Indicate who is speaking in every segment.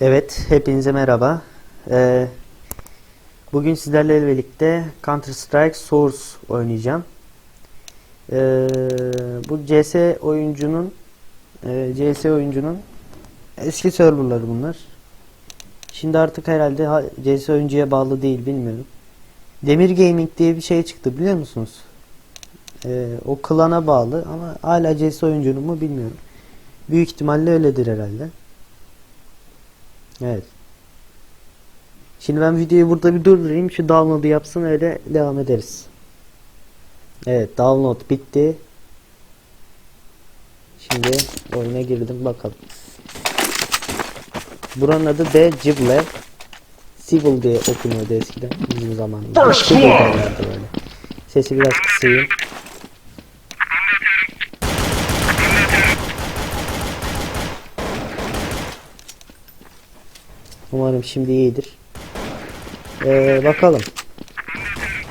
Speaker 1: Evet, hepinize merhaba. Ee, bugün sizlerle birlikte Counter Strike Source oynayacağım. Ee, bu CS oyuncunun e, CS oyuncunun eski serverları bunlar. Şimdi artık herhalde ha- CS oyuncuya bağlı değil bilmiyorum. Demir Gaming diye bir şey çıktı biliyor musunuz? Ee, o klana bağlı ama hala CS oyuncunun mu bilmiyorum. Büyük ihtimalle öyledir herhalde. Evet. Şimdi ben videoyu burada bir durdurayım. Şu download'u yapsın öyle devam ederiz. Evet download bitti. Şimdi oyuna girdim bakalım. Buranın adı de Cible. Civil diye okunuyordu eskiden bizim zamanımızda. Sesi biraz kısayım. Umarım şimdi iyidir. Ee, bakalım.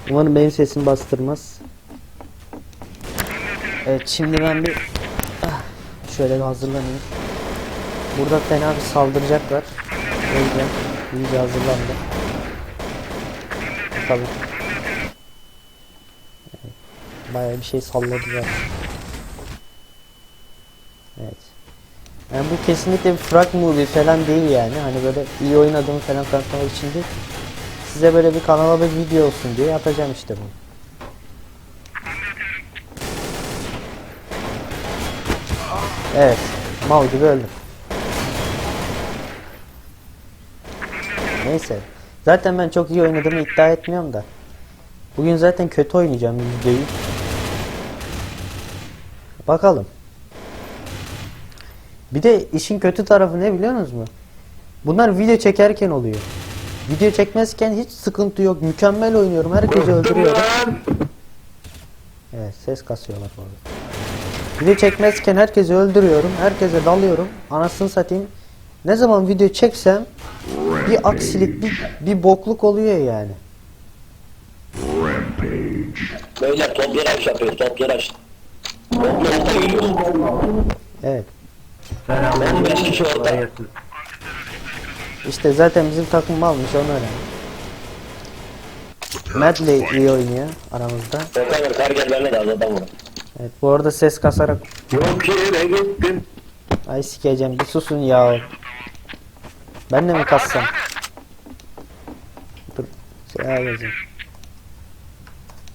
Speaker 1: Umarım benim sesimi bastırmaz. Evet şimdi ben bir ah, şöyle bir hazırlanayım. Burada fena bir saldıracaklar. O yüzden iyice hazırlandım. Evet. Bayağı bir şey salladılar. Evet. Yani bu kesinlikle bir frag movie falan değil yani. Hani böyle iyi oynadığımı falan kanıtlamak için değil. Size böyle bir kanala bir video olsun diye atacağım işte bunu. Evet. Mal gibi öldüm. Neyse. Zaten ben çok iyi oynadığımı iddia etmiyorum da. Bugün zaten kötü oynayacağım yüzde yüz. Bakalım. Bir de işin kötü tarafı ne biliyor musunuz? Bunlar video çekerken oluyor. Video çekmezken hiç sıkıntı yok. Mükemmel oynuyorum. Herkesi öldürüyorum. Evet ses kasıyorlar bu arada. Video çekmezken herkesi öldürüyorum. Herkese dalıyorum. Anasını satayım. Ne zaman video çeksem bir aksilik, bir, bir bokluk oluyor yani.
Speaker 2: Beyler top yarış yapıyor, top yarış. Top geliyor.
Speaker 1: Evet.
Speaker 2: Ben beş kişi orada.
Speaker 1: İşte zaten bizim takım almış onu önemli. Medley iyi oynuyor aramızda.
Speaker 2: De az adam var.
Speaker 1: Evet bu arada ses kasarak
Speaker 2: Yok yere gittin.
Speaker 1: ay sikeceğim bir susun ya. Ben de mi kassam? Dur. Şey yazayım.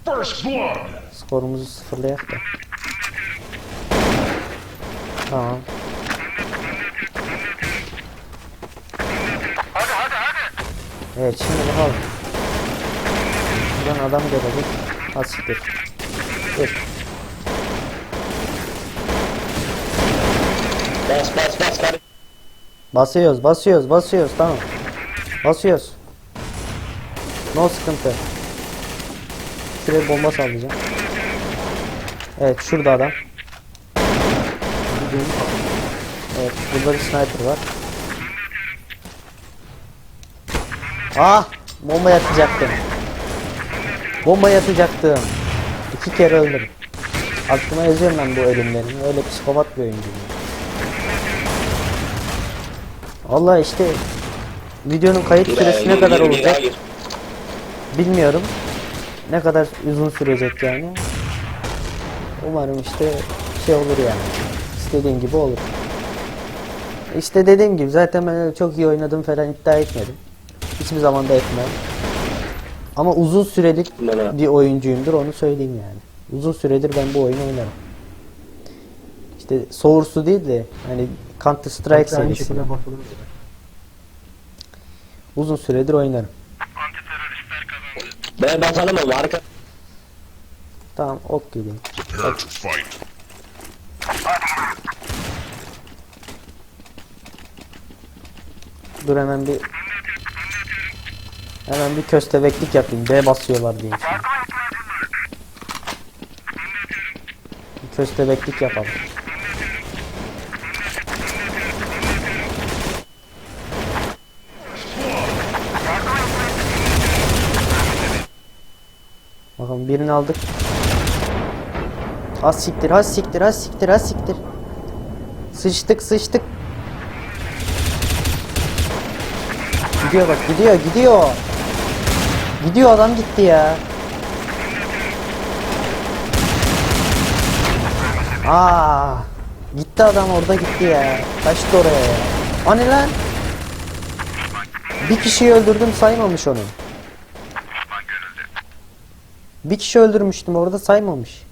Speaker 3: First blood.
Speaker 1: Skorumuzu sıfırlayak da. Tamam. Evet şimdi bakalım. Buradan adam görelim. Asiktir. Dur.
Speaker 2: Bas bas bas kar.
Speaker 1: Basıyoruz, basıyoruz, basıyoruz. Tamam. Basıyoruz. No sıkıntı. Şuraya bomba sallayacağım. Evet, şurada adam. Evet, burada bir sniper var. Ah! Bomba yatacaktım. Bomba yatacaktım. İki kere öldüm. Aklıma yazıyorum ben bu ölümlerimi. Öyle psikopat bir oyuncuyum. Vallahi işte videonun kayıt süresi ne kadar olacak bilmiyorum. Ne kadar uzun sürecek yani. Umarım işte şey olur yani. İstediğim gibi olur. İşte dediğim gibi zaten ben çok iyi oynadım falan iddia etmedim. Hiçbir zaman da etmem. Ama uzun sürelik bir oyuncuyumdur onu söyleyeyim yani. Uzun süredir ben bu oyunu oynarım. İşte Source'u değil de hani Counter Strike serisi. Uzun süredir oynarım.
Speaker 2: Ben basalım ama arka.
Speaker 1: Tamam ok gideyim.
Speaker 3: Prepare to fight.
Speaker 1: Dur hemen bir Hemen bir köstebeklik yapayım. B basıyorlar şimdi. Bir köstebeklik yapalım. Bakalım birini aldık. Az siktir, az siktir, az siktir, az siktir. Sıçtık, sıçtık. Gidiyor bak gidiyor gidiyor. Gidiyor adam gitti ya. Aa, gitti adam orada gitti ya. Kaçtı oraya ya. Hani lan? Bir kişiyi öldürdüm saymamış onu. Bir kişi öldürmüştüm orada saymamış.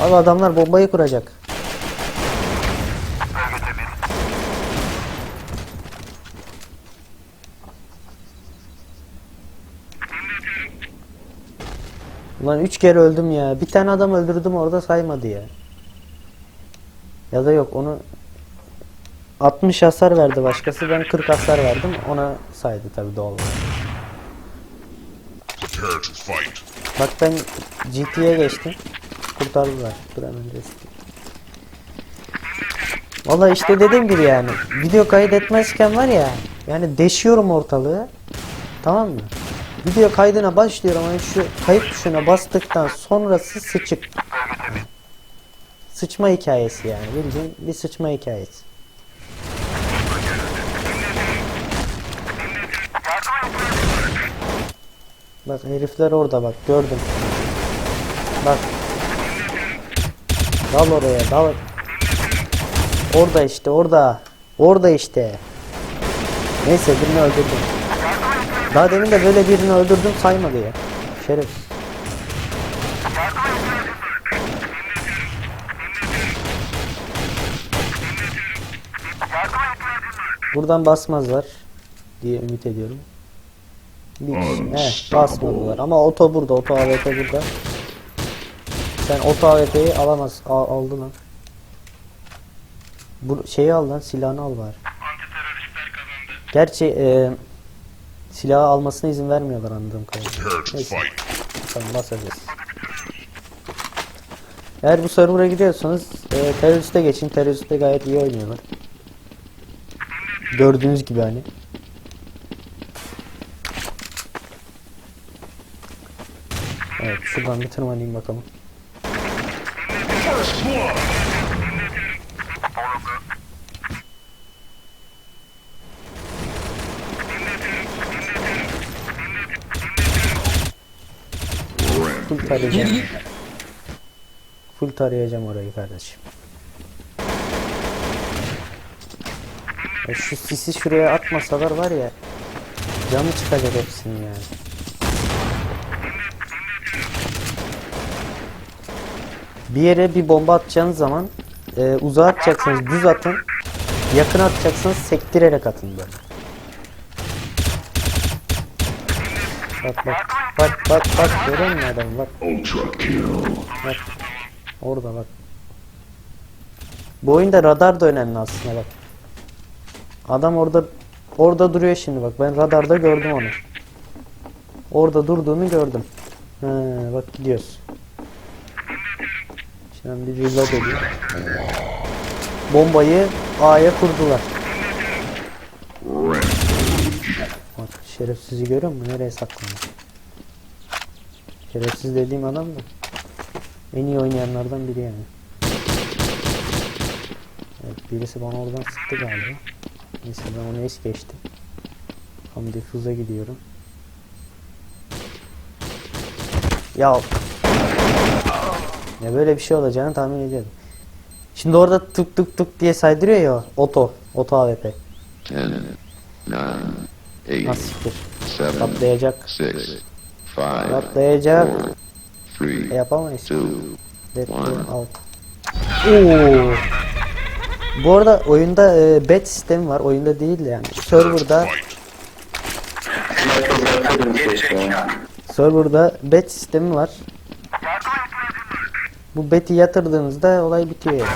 Speaker 1: Abi adamlar bombayı kuracak. Ulan üç kere öldüm ya. Bir tane adam öldürdüm orada saymadı ya. Ya da yok onu 60 hasar verdi başkası ben 40 hasar verdim ona saydı tabi doğal olarak. Bak ben GT'ye geçtim. Kurtardılar. Dur hemen rest. Valla işte dediğim gibi yani. Video kaydetmezken var ya. Yani deşiyorum ortalığı. Tamam mı? Video kaydına başlıyorum ama şu kayıt tuşuna bastıktan sonrası sıçık. Sıçma hikayesi yani. Bildiğin bir sıçma hikayesi. Bak herifler orada bak gördüm. Bak. Dal oraya dal. Orada işte orada. Orada işte. Neyse birini öldürdüm. Daha demin de böyle birini öldürdüm saymadı ya. Şeref. Buradan basmazlar diye ümit ediyorum. Bir kişi. Heh, basmadılar. Ama oto burada. Oto AWP burada. Sen oto AWP'yi alamaz. Al, aldı lan. Bu şeyi al lan. Silahını al bari. Gerçi e, silahı almasına izin vermiyorlar anladığım kadarıyla. Neyse. Tamam basacağız. Eğer bu server'a gidiyorsanız e, teröriste geçin. Teröriste gayet iyi oynuyorlar. Gördüğünüz gibi hani. Evet şuradan bir tırmanayım bakalım. Tarayacağım. Full tarayacağım orayı kardeşim. Ya şu sisi şuraya atmasalar var ya canı çıkacak hepsinin yani. Bir yere bir bomba atacağınız zaman e, uzağa atacaksınız düz atın. Yakın atacaksınız sektirerek atın böyle. Bak bak bak bak bak görüyor musun adamı bak.
Speaker 3: Ultra kill.
Speaker 1: Bak. Orada bak. Bu oyunda radar da önemli aslında bak. Adam orada orada duruyor şimdi bak. Ben radarda gördüm onu. Orada durduğunu gördüm. He, bak gidiyoruz. Şimdi reload edeyim. Bombayı A'ya kurdular. Bak şerefsizi görüyor musun? Nereye saklanıyor? Şerefsiz dediğim adam da en iyi oynayanlardan biri yani. Evet birisi bana oradan sıktı galiba. Neyse ben onu es geçtim. Tam difuza gidiyorum. Ya ya böyle bir şey olacağını tahmin ediyordum. Şimdi orada tık tık tık diye saydırıyor ya oto, oto AWP.
Speaker 4: 10, 9, 8,
Speaker 1: Nasıl siktir?
Speaker 4: 7,
Speaker 1: Patlayacak.
Speaker 4: 6, 5,
Speaker 1: Patlayacak.
Speaker 4: 4,
Speaker 1: E
Speaker 4: 3,
Speaker 1: yapamayız.
Speaker 4: 2,
Speaker 1: Dead
Speaker 4: One.
Speaker 1: Game Out. Oo. Bu arada oyunda e, bet sistemi var. Oyunda değil de yani. Serverda serverda bet sistemi var. Bu beti yatırdığınızda olay bitiyor yani.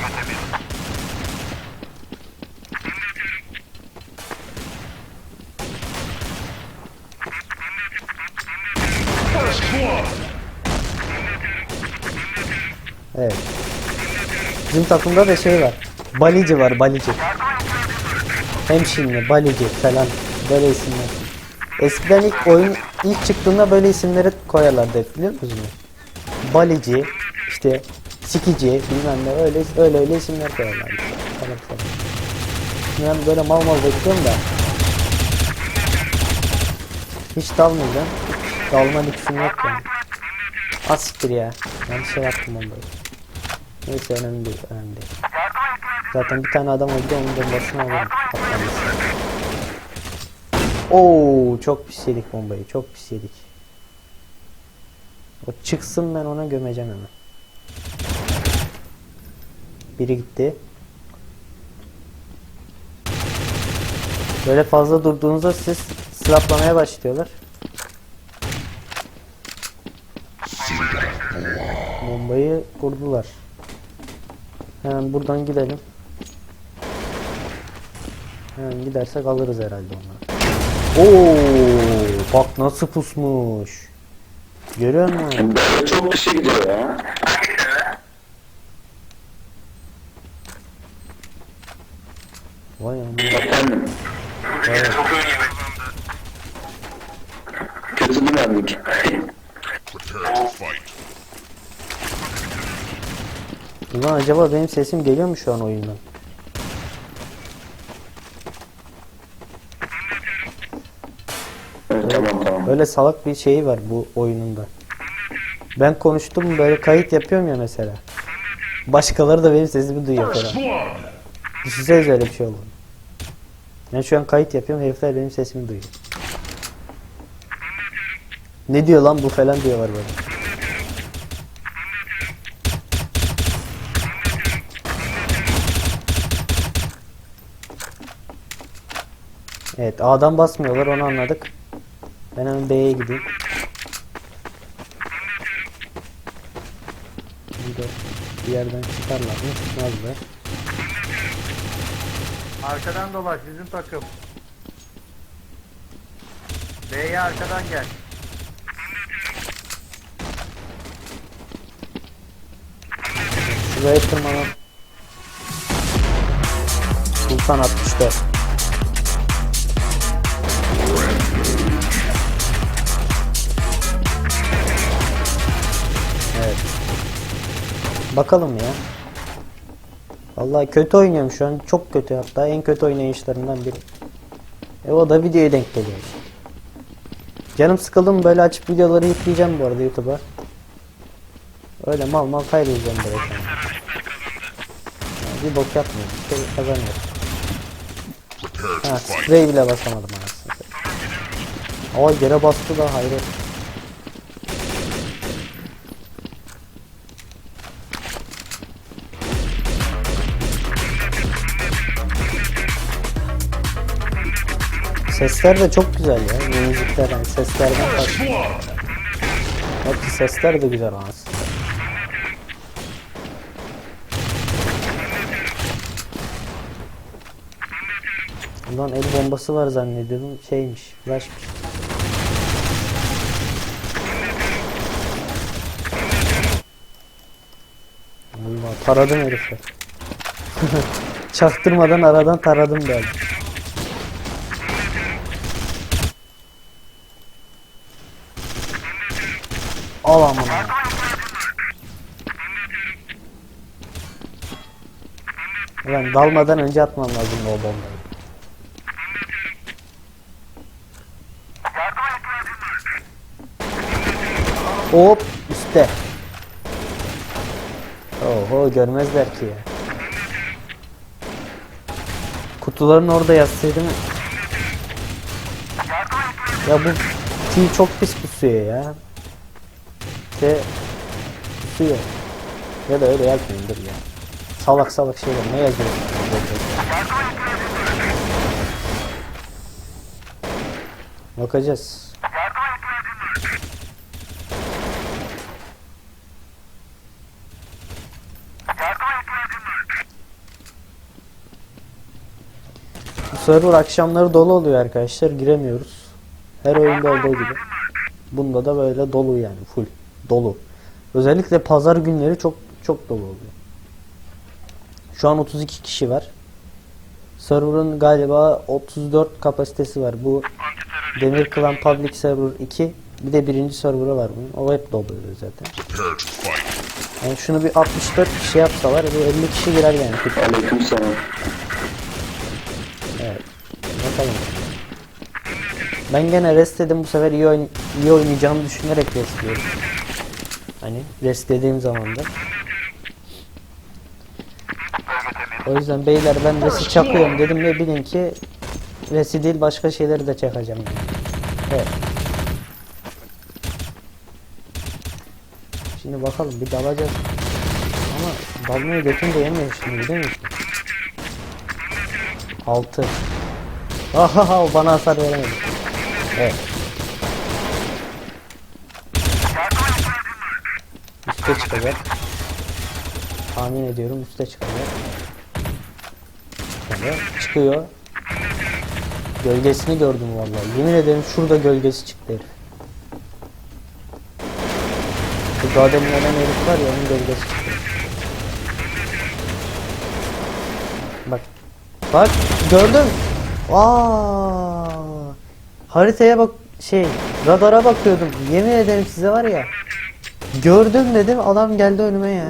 Speaker 1: Takımda da şey var. Balici var, Balici. Hemşinli, Balici falan böyle isimler. Eskiden ilk oyun ilk çıktığında böyle isimleri koyarlardı hep biliyor musunuz? Balici, işte Sikici, bilmem ne öyle öyle öyle isimler koyarlardı. Falan falan. Ben böyle mal mal bekliyorum da. Hiç dalmayacağım. Dalma lüksüm yok yani. Asiktir ya. Yanlış şey yaptım böyle. Neyse önemli değil, önemli değil. Zaten bir tane adam öldü onun bombasını. Patlaması. Oo çok pis yedik bombayı. Çok pis yedik. O çıksın ben ona gömeceğim hemen. Biri gitti. Böyle fazla durduğunuzda siz silahlamaya başlıyorlar. Bombayı kurdular. Hemen buradan gidelim. Hemen gidersek alırız herhalde onları. Oo, bak nasıl pusmuş. Görüyor musun?
Speaker 2: Böyle çok kişi gidiyor ya.
Speaker 1: Vay aman.
Speaker 2: Efendim.
Speaker 1: Vay.
Speaker 2: Kötü bir verdik.
Speaker 3: Prepare to fight.
Speaker 1: Ulan acaba benim sesim geliyor mu şu an oyundan?
Speaker 2: Evet, tamam tamam.
Speaker 1: Böyle salak bir şey var bu oyununda. Ben konuştum böyle kayıt yapıyorum ya mesela. Başkaları da benim sesimi duyuyor falan. Düşünsenize öyle bir şey olur. Ben şu an kayıt yapıyorum herifler benim sesimi duyuyor. Ne diyor lan bu falan diyorlar böyle. Evet A'dan basmıyorlar onu anladık. Ben hemen B'ye gideyim. Bir yerden çıkarlar mı? Çıkmazlar.
Speaker 5: Arkadan dolaş bizim takım. B'ye arkadan gel.
Speaker 1: Şuraya tırmanalım. Sultan 64. Bakalım ya. Vallahi kötü oynuyorum şu an. Çok kötü hatta. En kötü oynayışlarından biri. E o da videoya denk geliyor. Canım sıkıldı mı böyle açıp videoları yükleyeceğim bu arada YouTube'a. Öyle mal mal kaydedeceğim kendimi. Yani bir bok yapmıyorum. Bir şey
Speaker 3: to
Speaker 1: Ha, sprey bile basamadım anasını. Aa yere bastı da hayret. Sesler de çok güzel ya. Müzikler yani seslerden farklı. Hepsi sesler de güzel anasını. Ulan el bombası var zannediyordum. Şeymiş, flashmış. Allah taradım herifi. Çaktırmadan aradan taradım geldi. Al amına. Dalmadan önce atmam lazım o bombayı. Hop üstte. Oho görmezler ki ya. Kutuların orada yazsaydı mı? Ya bu T çok pis pusuyor ya. T pusuyor. Ya da öyle yazmıyordur ya. Salak salak şeyler ne yazıyorsun? Bakacağız. Bu server akşamları dolu oluyor arkadaşlar. Giremiyoruz. Her oyunda olduğu gibi. Bunda da böyle dolu yani full dolu. Özellikle pazar günleri çok çok dolu oluyor. Şu an 32 kişi var. Server'ın galiba 34 kapasitesi var. Bu Demir Klan Public Server 2 bir de birinci server'ı var bunun. O hep dolu oluyor zaten. Yani şunu bir 64 kişi yapsalar bir 50 kişi girer yani.
Speaker 2: Aleyküm selam.
Speaker 1: bakalım. Ben gene rest dedim bu sefer iyi, oyn- iyi oynayacağımı düşünerek restliyorum. Hani restlediğim zaman da. O yüzden beyler ben resi çakıyorum dedim ve bilin ki resi değil başka şeyleri de çakacağım. Evet. Şimdi bakalım bir dalacağız. Ama dalmayı götüm de yemiyor şimdi biliyor musun? 6 Ahaha o bana hasar veremedi. Evet. Üste çıkacak. Tahmin ediyorum üste çıkacak. Şöyle çıkıyor. Gölgesini gördüm vallahi. Yemin ederim şurada gölgesi çıktı herif. Şu daha demin ölen herif var ya onun gölgesi çıktı. Bak. Bak gördün. Aa! Haritaya bak şey radara bakıyordum. Yemin ederim size var ya. Gördüm dedim adam geldi önüme ya.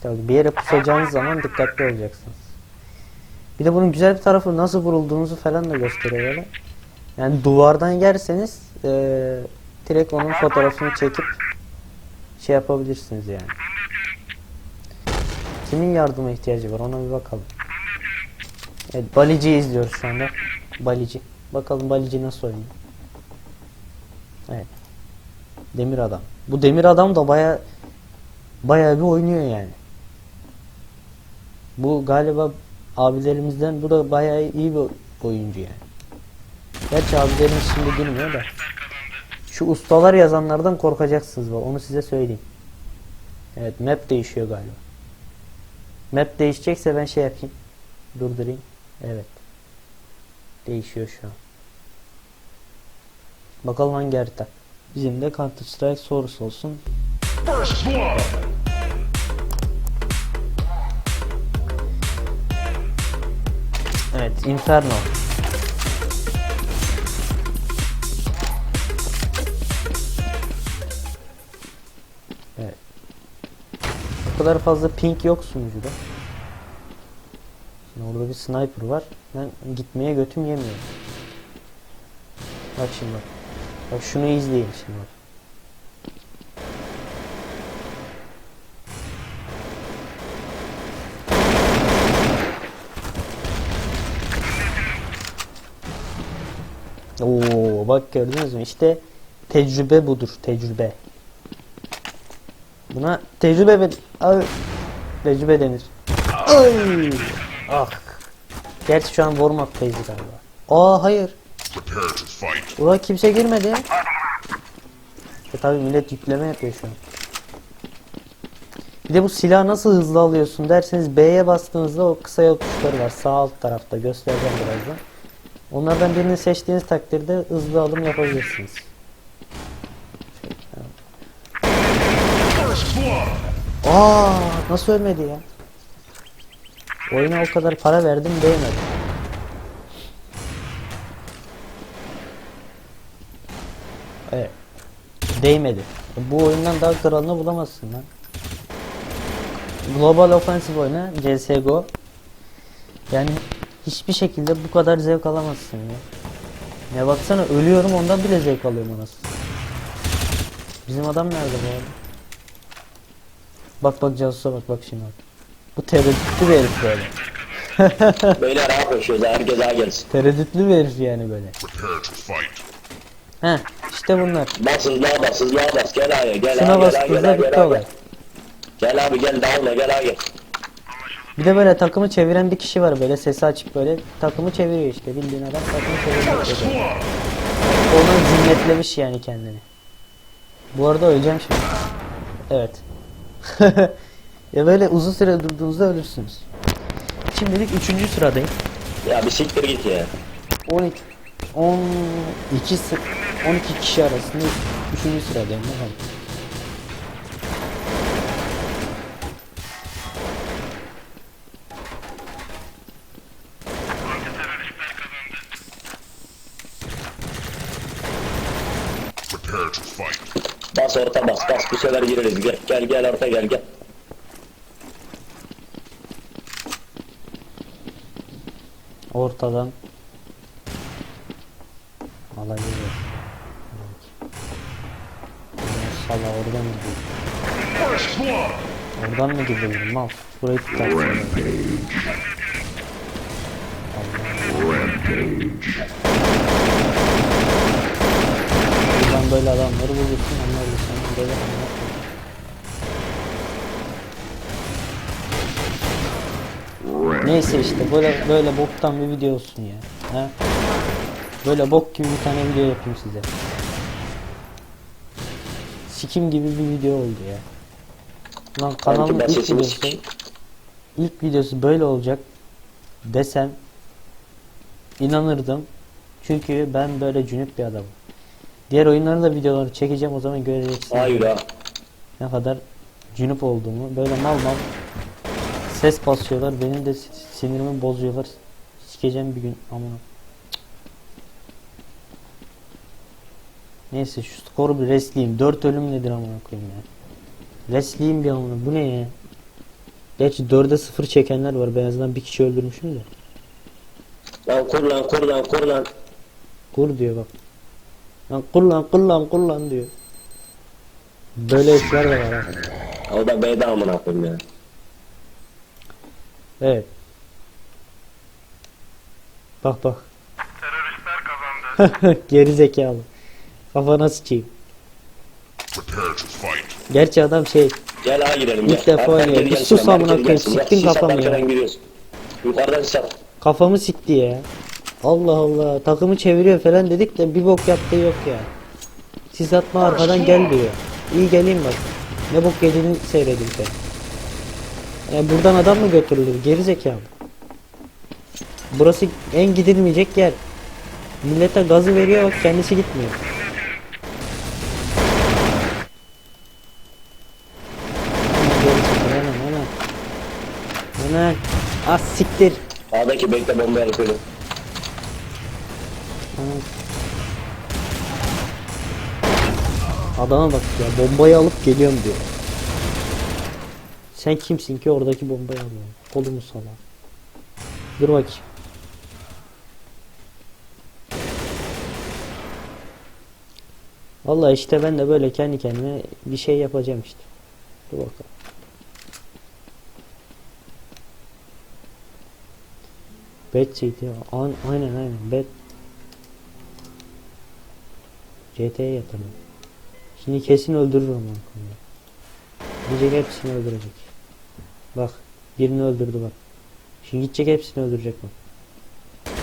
Speaker 1: İşte bir yere pusacağınız zaman dikkatli olacaksınız. Bir de bunun güzel bir tarafı nasıl vurulduğunuzu falan da gösteriyor böyle. Yani duvardan yerseniz eee direkt onun fotoğrafını çekip şey yapabilirsiniz yani. Kimin yardıma ihtiyacı var ona bir bakalım. Evet Balici'yi izliyoruz şu anda. Balici. Bakalım Balici nasıl oynuyor. Evet. Demir adam. Bu demir adam da baya baya bir oynuyor yani. Bu galiba abilerimizden bu da baya iyi bir oyuncu yani. Gerçi abilerimiz şimdi bilmiyor da. Şu ustalar yazanlardan korkacaksınız bak onu size söyleyeyim. Evet map değişiyor galiba. Map değişecekse ben şey yapayım. Durdurayım. Evet. Değişiyor şu an. Bakalım hangi harita. Bizim de Counter Strike sorusu olsun.
Speaker 3: First blood.
Speaker 1: Evet, Inferno. Evet. O kadar fazla ping yok sunucuda. Şimdi orada bir sniper var. Ben gitmeye götüm yemiyor. Bak şimdi bak. Bak şunu izleyin şimdi bak. Oo bak gördünüz mü? İşte tecrübe budur, tecrübe. Buna tecrübe be Ay, tecrübe denir. Ay! Ah. Gerçi şu an warm up'tayız galiba. Aa hayır. Ulan kimse girmedi. E tabi millet yükleme yapıyor şu an. Bir de bu silahı nasıl hızlı alıyorsun derseniz B'ye bastığınızda o kısa yol tuşları var sağ alt tarafta göstereceğim birazdan. Onlardan birini seçtiğiniz takdirde hızlı alım yapabilirsiniz. Aa nasıl ölmedi ya? Oyuna o kadar para verdim değmedi. Evet. Değmedi. Bu oyundan daha kralını bulamazsın lan. Global Offensive oyna CSGO. Yani hiçbir şekilde bu kadar zevk alamazsın ya. Ya baksana ölüyorum ondan bile zevk alıyorum anasını. Bizim adam nerede bu arada? Bak bak casusa bak bak şimdi bak. Bu tereddütlü bir herif böyle.
Speaker 2: Beyler ne yapıyorsunuz? Herkes ağa gelsin.
Speaker 1: Tereddütlü bir herif yani böyle. Heh işte bunlar.
Speaker 2: Bas hızlığa bas hızlığa bas. Gel ağaya gel
Speaker 1: Şuna
Speaker 2: ağa gel ağa gel
Speaker 1: bastığınızda
Speaker 2: ağa
Speaker 1: bitti
Speaker 2: gel gel. Abi gel dağılma gel ağa gel.
Speaker 1: Bir de böyle takımı çeviren bir kişi var böyle sesi açık böyle takımı çeviriyor işte bildiğin adam takımı çeviriyor. Böyle. Onu ziynetlemiş yani kendini. Bu arada öleceğim şimdi. Evet. ya böyle uzun süre durduğunuzda ölürsünüz. Şimdilik 3. sıradayım.
Speaker 2: Ya bir siktir git ya.
Speaker 1: 12 12 sı- 12 kişi arasında 3. sıradayım bakalım.
Speaker 2: Bas orta bas bas bu sefer gireriz. Gel gel gel orta gel gel.
Speaker 1: ortadan alabilir. Sala oradan mı
Speaker 3: blood.
Speaker 1: Oradan mı gidiyor mal? Burayı tutar. Buradan böyle adamları bulursun onlar da sana böyle anlatır. Neyse işte böyle böyle boktan bir video olsun ya. Ha? Böyle bok gibi bir tane video yapayım size. Sikim gibi bir video oldu ya. Lan kanalın ilk videosu
Speaker 2: sikeyim.
Speaker 1: ilk videosu böyle olacak desem inanırdım. Çünkü ben böyle cünüp bir adamım. Diğer oyunların da videoları çekeceğim o zaman göreceksiniz
Speaker 2: Hayır ha.
Speaker 1: ne kadar cünüp olduğumu. Böyle mal mal ses basıyorlar. Benim de si- sinirimi bozuyorlar. Sikeceğim bir gün ama. Neyse şu skoru bir resleyeyim. 4 ölüm nedir amına koyayım ya. Resleyeyim bir amına. Bu ne ya? Gerçi 4'e 0 çekenler var. Ben en azından bir kişi öldürmüşüm de.
Speaker 2: Lan kur lan kur lan kur lan.
Speaker 1: Kur diyor bak. Lan kullan kullan kullan diyor. Böyle işler de var ha.
Speaker 2: O da B'de amına koyayım ya.
Speaker 1: Evet. Bak bak.
Speaker 5: Teröristler kazandı.
Speaker 1: Geri zekalı. Kafana sıçayım. Gerçi adam şey
Speaker 2: Gel ha girelim
Speaker 1: İlk
Speaker 2: gel.
Speaker 1: defa
Speaker 2: Herkes
Speaker 1: oynuyor. Bir
Speaker 2: gelsin,
Speaker 1: sus amına koyayım,
Speaker 2: gelsin. Bak,
Speaker 1: siktin
Speaker 2: sis
Speaker 1: kafamı
Speaker 2: atarken
Speaker 1: ya.
Speaker 2: giriyorsun. Yukarıdan at.
Speaker 1: kafamı sikti ya. Allah Allah takımı çeviriyor falan dedik de bir bok yaptığı yok ya. Siz atma arkadan gel diyor. İyi geleyim bak. Ne bok yediğini seyredin sen. Yani buradan adam mı götürülür? Geri zekalı. Burası en gidilmeyecek yer. Millete gazı veriyor bak kendisi gitmiyor. Hemen hemen hemen. Az siktir.
Speaker 2: Sağdaki bekle bomba yapıyorum.
Speaker 1: Adama bak ya bombayı alıp geliyorum diyor. Sen kimsin ki oradaki bombayı alıyorsun? Kolumu sala. Dur bakayım. Vallahi işte ben de böyle kendi kendime bir şey yapacağım işte. Dur bakalım. Bad City. An aynen aynen. Bad. CT'ye yatırdım. Şimdi kesin öldürürüm onu. Gidecek hepsini öldürecek. Bak. Birini öldürdü bak. Şimdi gidecek hepsini öldürecek bak.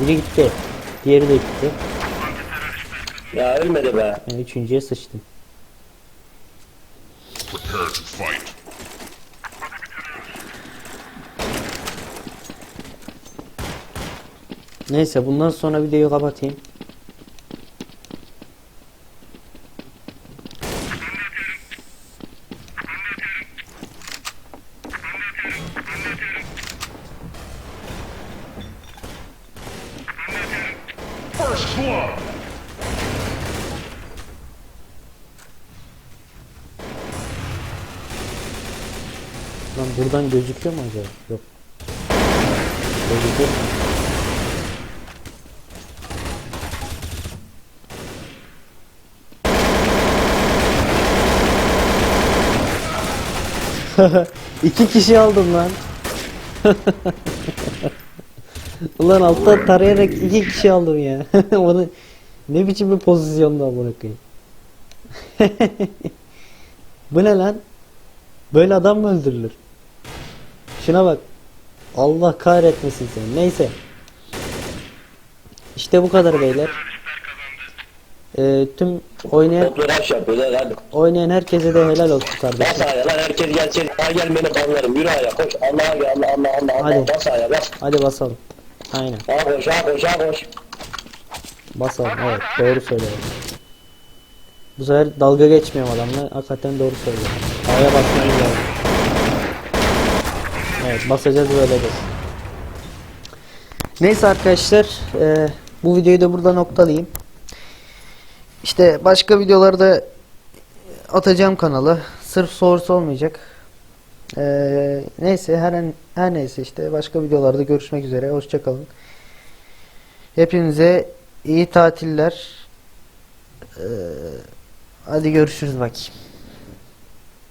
Speaker 1: Biri gitti. Diğeri de gitti.
Speaker 2: Ya ölmedi be.
Speaker 1: Ben üçüncüye sıçtım.
Speaker 3: Prepare to fight.
Speaker 1: Neyse bundan sonra videoyu kapatayım.
Speaker 3: First blood.
Speaker 1: Lan buradan gözüküyor mu acaba? Yok. Gözüküyor mu? İki kişi aldım lan. Ulan alttan tarayarak iki kişi aldım ya. Onu ne biçim bir pozisyonda amına koyayım. Bu ne lan? Böyle adam mı öldürülür? Şuna bak. Allah kahretmesin seni. Neyse. İşte bu kadar beyler. Ee, tüm oynayan oynayan herkese de helal olsun
Speaker 2: Bas
Speaker 1: kardeşim.
Speaker 2: ayağa lan herkes gelsin. Ha gel beni banlarım. Yürü ayağa koş. Allah'a gel Allah Allah Allah Allah.
Speaker 1: Hadi.
Speaker 2: Bas ayağa bas.
Speaker 1: Hadi basalım. Aynen.
Speaker 2: Ha koş ha koş ha koş.
Speaker 1: Basalım. Evet. Doğru söylüyorum. Bu sefer dalga geçmiyorum adamla. Hakikaten doğru söylüyorum. A'ya lazım. Evet basacağız böyle de. Neyse arkadaşlar. eee, bu videoyu da burada noktalayayım. İşte başka videolarda atacağım kanala. Sırf sorusu olmayacak. Eee, neyse her her neyse işte başka videolarda görüşmek üzere. Hoşçakalın. Hepinize iyi tatiller. Ee, hadi görüşürüz bakayım.